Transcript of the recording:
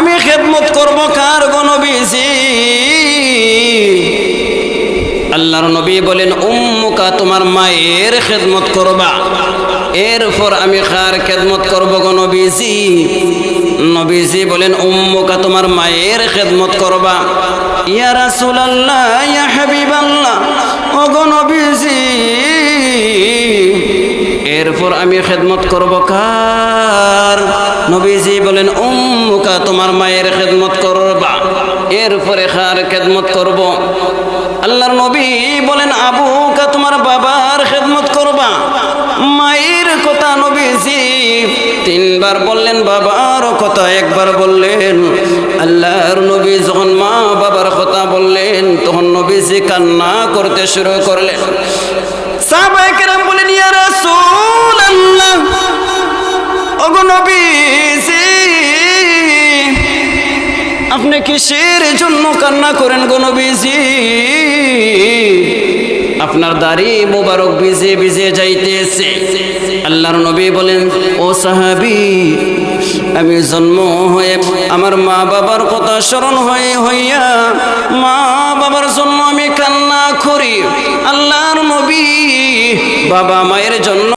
আমি খেদমত করব কার গণবিজি আল্লাহর নবী বলেন, উম্মুকা, তোমার মায়ের খেদমত করবা। এরপর আমি কার খেদমত করব গণবিজি নবীজি? বলেন, উম্মুকা, তোমার মায়ের খেদমত করবা। ইয়া রাসূলুল্লাহ, ইয়া হাবিবাল্লাহ, ও গণবিজি এরপর আমি খেদমত করব কার? নবীজি বলেন, উম্মুকা, তোমার মায়ের খেদমত করবা। এরপরে খার খেদমত করব? আল্লাহর নবী বলেন, আবুকা, তোমার বাবার খেদমত করবা। মায়ের কথা নবীজি তিনবার বললেন বাবার কথা একবার বললেন। আল্লাহর নবী যখন মা বাবার কথা বললেন, তখন নবীজি কান্না করতে শুরু করলেন। নবীজি। আপনি কিসের জন্য কান্না করেন গো নবীজি? আপনার দাড়ি মোবারক ভিজে ভিজে যাইতেছে। আল্লাহর নবী বলেন, ও সাহাবি, আমি জন্ম হয়ে আমার মা বাবার কথা স্মরণ হয়ে হইয়া মা বাবার জন্য আমি কান্না করি। আল্লাহর নবী বাবা মায়ের জন্য